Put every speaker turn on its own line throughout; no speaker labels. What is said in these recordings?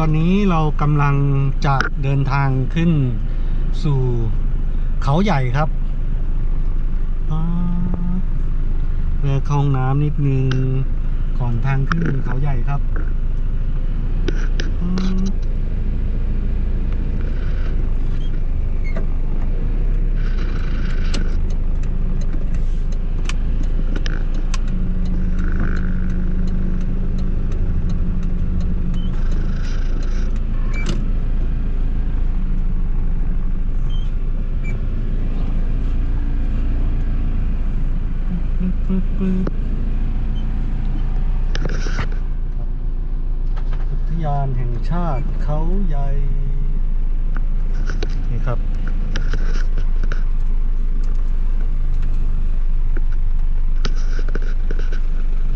ตอนนี้เรากำลังจะเดินทางขึ้นสู่เขาใหญ่ครับป๊าดแวะเข้าห้องน้ำนิดนึงก่อนทางขึ้นเขาใหญ่ครับป๊าดปึ๊บปึ๊บปึ๊บ อุทยานแห่งชาติเขาใหญ่ นี่ครับ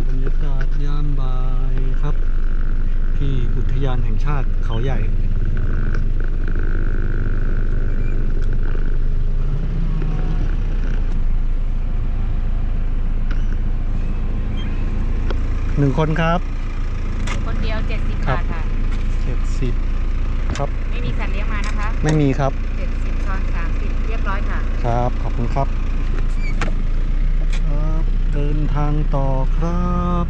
บรรยากาศยามบ่ายครับ ที่อุทยานแห่งชาติเขาใหญ่ หนึ่งคนครับ
คนเดียว70
ครับ
บาทค่ะ
เจ็ดสิบครับ
ไม่มีสัตว์เลี้ยงมานะคะ
ไม่มีครับ
70ช้อน30เรียบร้อยค่ะ
ครับ ขอบคุณครับ ครับเดินทางต่อครับ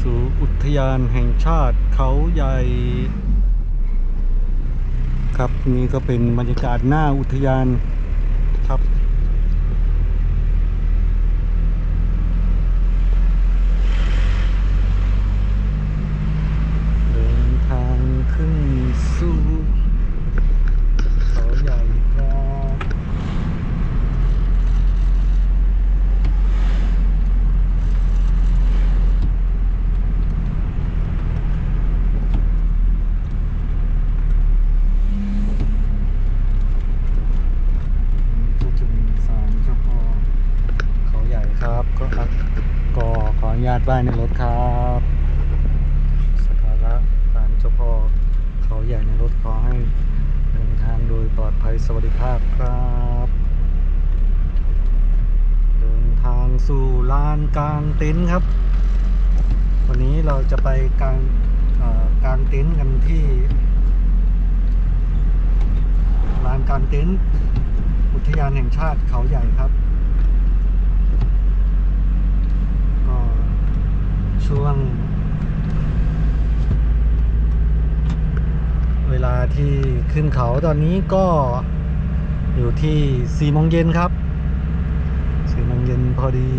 สู่อุทยานแห่งชาติเขาใหญ่ ครับนี่ก็เป็นบรรยากาศหน้าอุทยานครับ เดินทางขึ้นสู่เขาใหญ่ครับ ก็จะมีศาลเจ้าพ่อเขาใหญ่ครับ ก็อะก็ ขออนุญาตไหว้ในรถครับสการะศาลเจ้าพ่อเขาใหญ่ในรถขอให้เดินทางโดยปลอดภัยสวัสดิภาพครับ เดินทางสู่ลานกลางเต็นท์ครับ วันนี้เราจะไปกลางกลางเต็นท์กันที่ลานกลางเต็นท์อุทยานแห่งชาติเขาใหญ่ครับ ก็ ช่วง เวลาที่ขึ้นเขาตอนนี้ก็อยู่ที่สี่โมงเย็นครับสี่โมงเย็นพอดี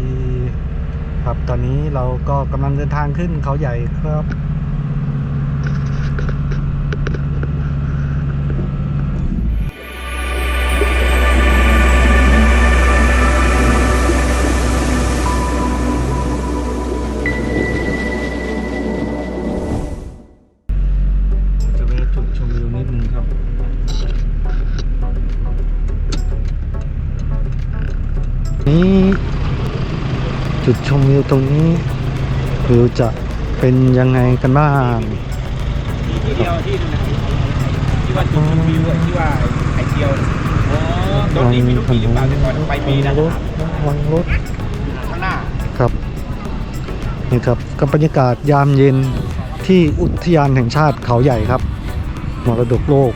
ครับตอนนี้เราก็กำลังเดินทางขึ้นเขาใหญ่ครับ จุดชมวิวตรงนี้วิวจะเป็นยังไงกันบ้าง
ที่เดียวที่นึงที่ว่าจุดชมวิวที่ว่าไข่เจียวน่ะอ๋อรถนี้มีลูกปีหรือเปล่าแต่ก่อนไปมีนะค
รถวังรถ
ข้างหน้า
ครับนี่ครับกับบรรยากาศยามเย็นที่อุทยานแห่งชาติเขาใหญ่ครับมรดกโลก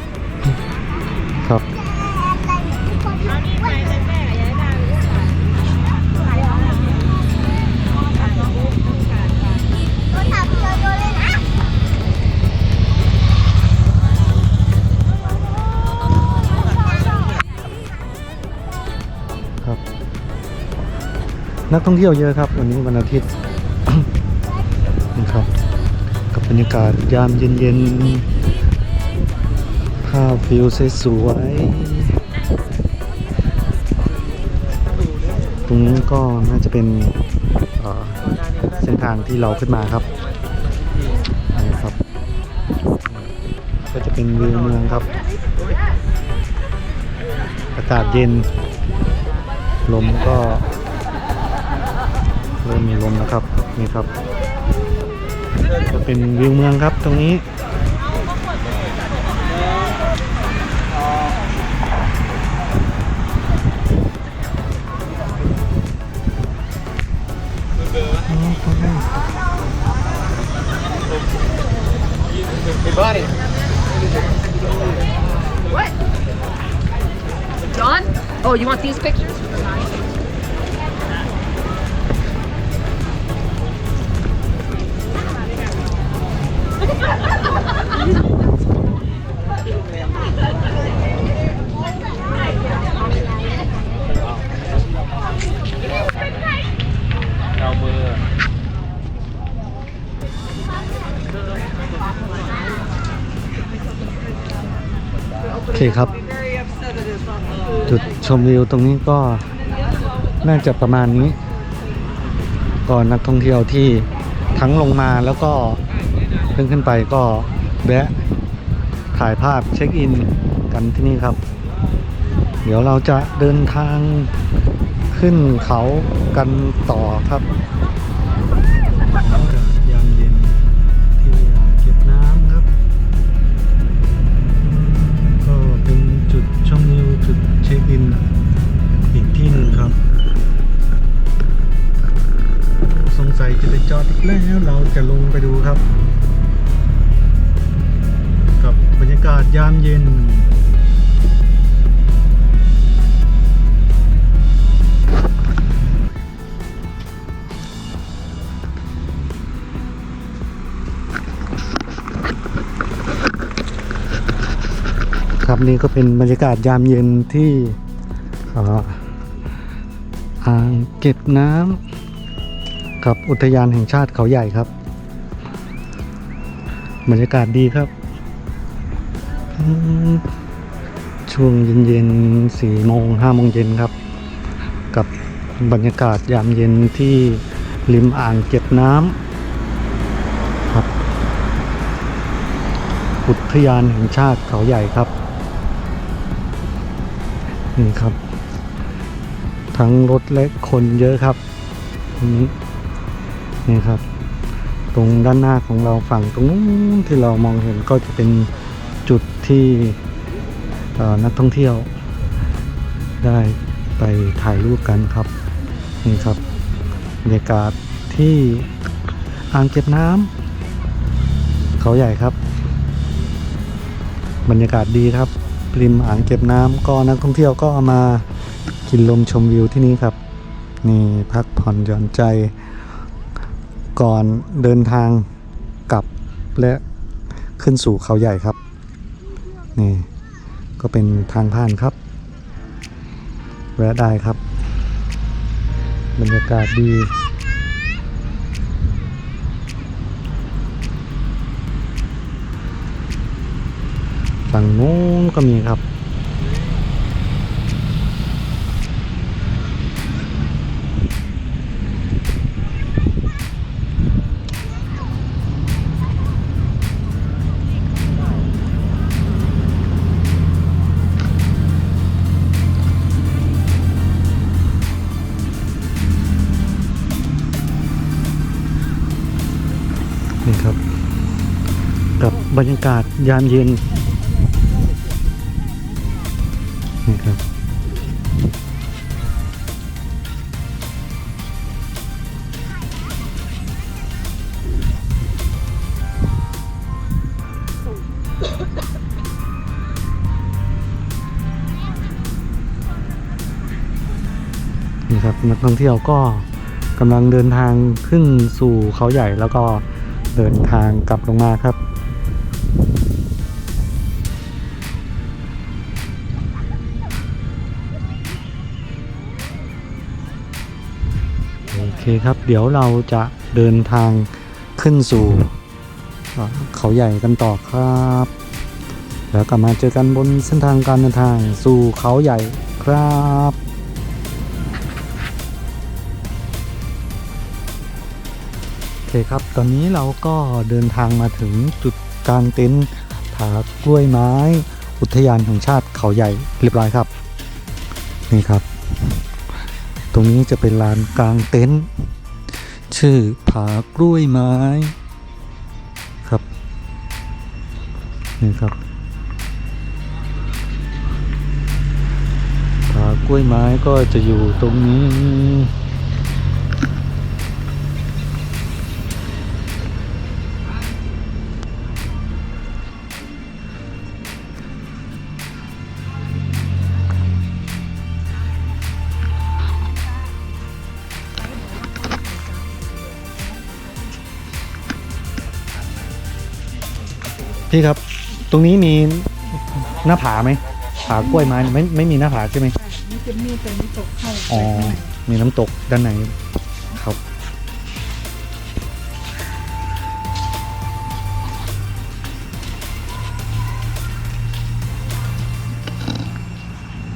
นักท่องเที่ยวเยอะครับ วันนี้วันอาทิตย์นะครับ กับบรรยากาศยามเย็นๆภาพวิวสวยๆตรงนี้ก็น่าจะเป็นเส้นทางที่เราขึ้นมาครับนี่ครับ ก็จะเป็นวิวเมืองครับ อากาศเย็น ลมก็ ริ่มมีลมแล้วครับนี่ครับ จะเป็นวิวเมืองครับตรงนี้อ
What? John? Oh, you want these pictures?
Cao mưa
โอเคครับ จุดชมวิวตรงนี้ก็น่าจะประมาณนี้ก็นักท่องเที่ยวที่ทั้งลงมาแล้วก็ ขึ้นขึ้นไปก็แวะถ่ายภาพเช็คอินกันที่นี่ครับ เดี๋ยวเราจะเดินทางขึ้นเขากันต่อครับอากาศยามเย็นที่อ่างเก็บน้ำครับ ก็เป็นจุดชมวิวจุดเช็คอินอีกที่หนึ่งครับ สงสัยจะไปจอดอีกแล้วเราจะลงไปดูครับากาศยามเย็น ครับนี่ก็เป็นบรรยากาศยามเย็นที่อ่างเก็บน้ำกับอุทยานแห่งชาติเขาใหญ่ครับ บรรยากาศดีครับ ช่วงเย็นๆสี่โมงห้าโมงเย็นครับ กับบรรยากาศยามเย็นที่ริมอ่างเก็บน้ำครับ อุทยานแห่งชาติเขาใหญ่ครับ นี่ครับ ทั้งรถและคนเยอะครับนี่นี่ครับ ตรงด้านหน้าของเราฝั่งตรงนู้นที่เรามองเห็นก็จะเป็น ที่นักท่องเที่ยวได้ไปถ่ายรูปกันครับ นี่ครับบรรยากาศที่อ่างเก็บน้ำเขาใหญ่ครับ บรรยากาศดีครับริมอ่างเก็บน้ำก็นักท่องเที่ยวก็มากินลมชมวิวที่นี่ครับ นี่พักผ่อนหย่อนใจ ก่อนเดินทางกลับและขึ้นสู่เขาใหญ่ครับ นี่ก็เป็นทางผ่านครับ แวะได้ครับ บรรยากาศดีฝั่งนู้นก็มีครับ บรรยากาศยามเย็นนี่ครับนี่ครับนักท่องเที่ยวก็กำลังเดินทางขึ้นสู่เขาใหญ่แล้วก็เดินทางกลับลงมาครับ เคครับเดี๋ยวเราจะเดินทางขึ้นสู่เขาใหญ่กันต่อครับ แล้วกลับมาเจอกันบนเส้นทางการเดินทางสู่เขาใหญ่ครับโอเคครับตอนนี้เราก็เดินทางมาถึงจุดกลางเต็นท์ผากล้วยไม้ อุทยานแห่งชาติเขาใหญ่เรียบร้อยครับ นี่ครับ ตรงนี้จะเป็นลานกลางเต็นท์ชื่อผากล้วยไม้ครับนี่ครับผากล้วยไม้ก็จะอยู่ตรงนี้ พี่ครับ ตรงนี้มีหน้าผาไหมผากล้วยไม้ไม่ไม่มีหน้าผาใช่ไหม
มันจะมีเป็นน้ำตกเข้า
อ๋อ มีน้ำตกด้านในครับ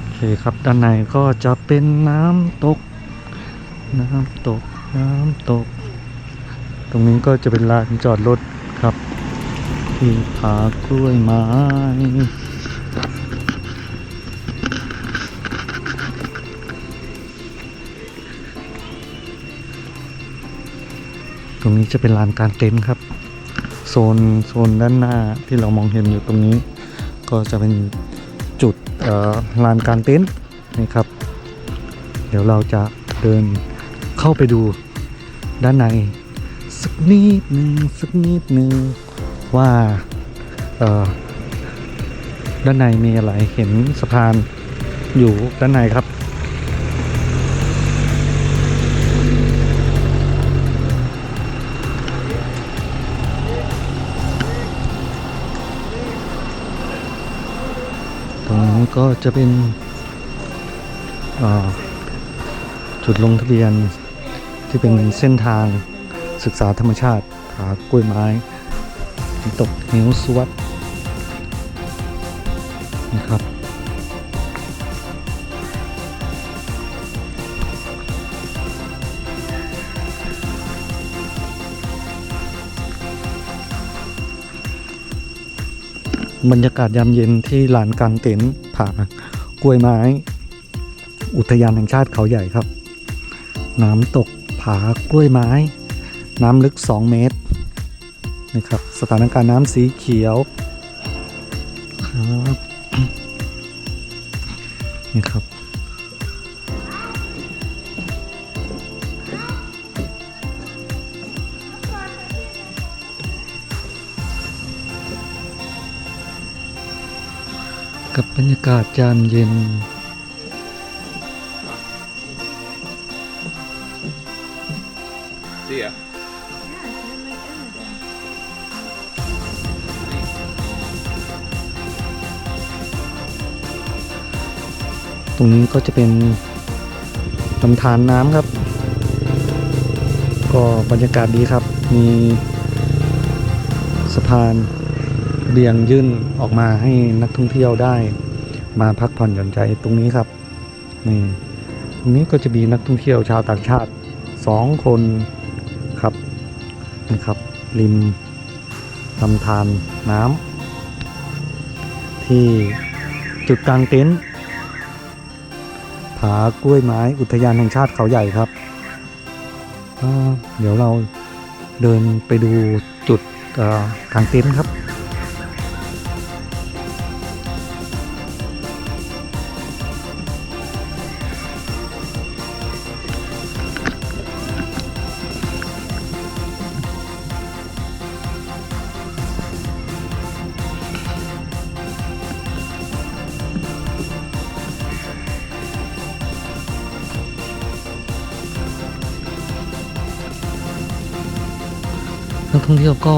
โอเคครับด้านในก็จะเป็นน้ำตก น้ำตก น้ำตก ตรงนี้ก็จะเป็นลานจอดรถ ครับที่ผากล้วยไม้ตรงนี้จะเป็นลานกางเต็นท์ครับ โซนโซนด้านหน้าที่เรามองเห็นอยู่ตรงนี้ ก็จะเป็นจุดลานกางเต็นท์นะครับ เดี๋ยวเราจะเดินเข้าไปดูด้านใน สักนิดหนึ่งสักนิดหนึ่ง ว่าด้านในมีอะไรเห็นสะพานอยู่ด้านในครับ ตรงนี้ก็จะเป็นจุดลงทะเบียนที่เป็นเส้นทางศึกษาธรรมชาติผากล้วยไม้ น้ำตกเหวสวัดนะครับบรรยากาศยามเย็นที่ลานกลางเต็นท์ผากล้วยไม้ อุทยานแห่งชาติเขาใหญ่ครับ น้ำตกผากล้วยไม้ น้ำลึก 2 เมตร นะครับสถานการณ์น้ำสีเขียวครับนี่ครับกับบรรยากาศยามเย็น ตรงนี้ก็จะเป็นลำธารน้ำครับ ก็บรรยากาศดีครับ มีสะพานเบี่ยงยื่นออกมาให้นักท่องเที่ยวได้ มาพักผ่อนหย่อนใจตรงนี้ครับนี่ตรงนี้ก็จะมีนักท่องเที่ยวชาวต่างชาติสองคนครับนะครับ ริมลำธารน้ำที่จุดกลางเต็นท์ ผากล้วยไม้อุทยานแห่งชาติเขาใหญ่ครับเดี๋ยวเราเดินไปดูจุดทางเต็นท์ครับ ท่องเที่ยวก็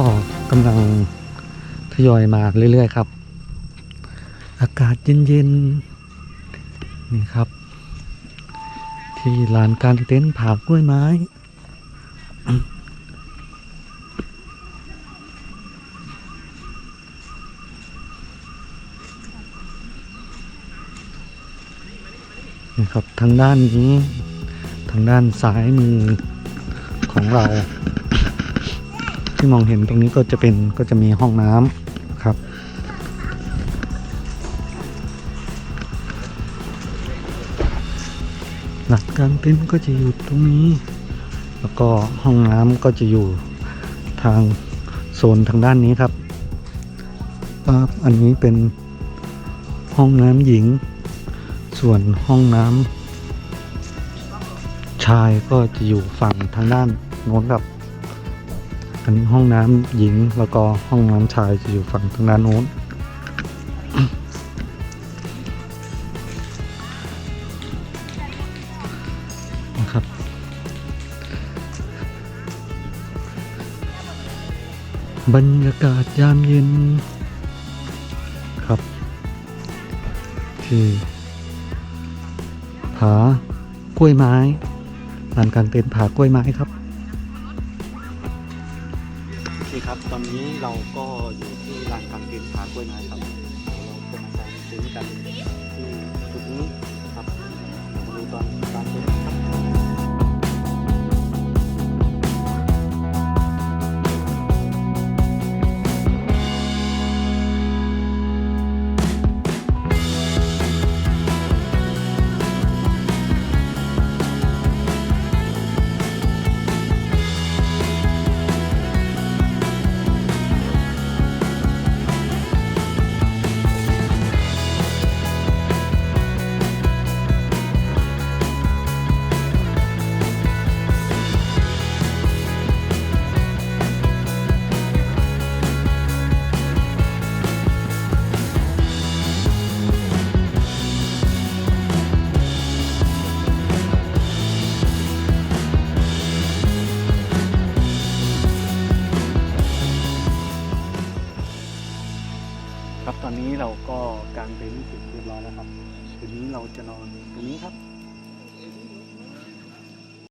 กำลังทยอยมาเรื่อยๆครับ อากาศเย็นๆนี่ครับ ที่ลานการเต็นท์ผากล้วยไม้นี่ครับทางด้านนี้ทางด้านซ้ายมือของเรา ที่มองเห็นตรงนี้ก็จะเป็นก็จะมีห้องน้ำครับ หลักการเต็นท์ก็จะอยู่ตรงนี้ แล้วก็ห้องน้ำก็จะอยู่ทางโซนทางด้านนี้ครับปั๊บอันนี้เป็นห้องน้ำหญิง ส่วนห้องน้ำชายก็จะอยู่ฝั่งทางด้านโน้นครับ อันนี้ห้องน้ำหญิงแล้วก็ห้องน้ำชายจะอยู่ฝั่งทางด้านโน้นนะครับบรรยากาศยามเย็นครับ ที่ผากล้วยไม้ลานกางเต็นท์ผากล้วยไม้ครับ อนนี้เราก็อยู่ที่ลานกางเต็นทากล้วยไม้ครับ เราจะมากางซื้อกันที่จุดนี้ครับมาดูตอนกางเต็นท์ครับครับตอนนี้เราก็กางเต็น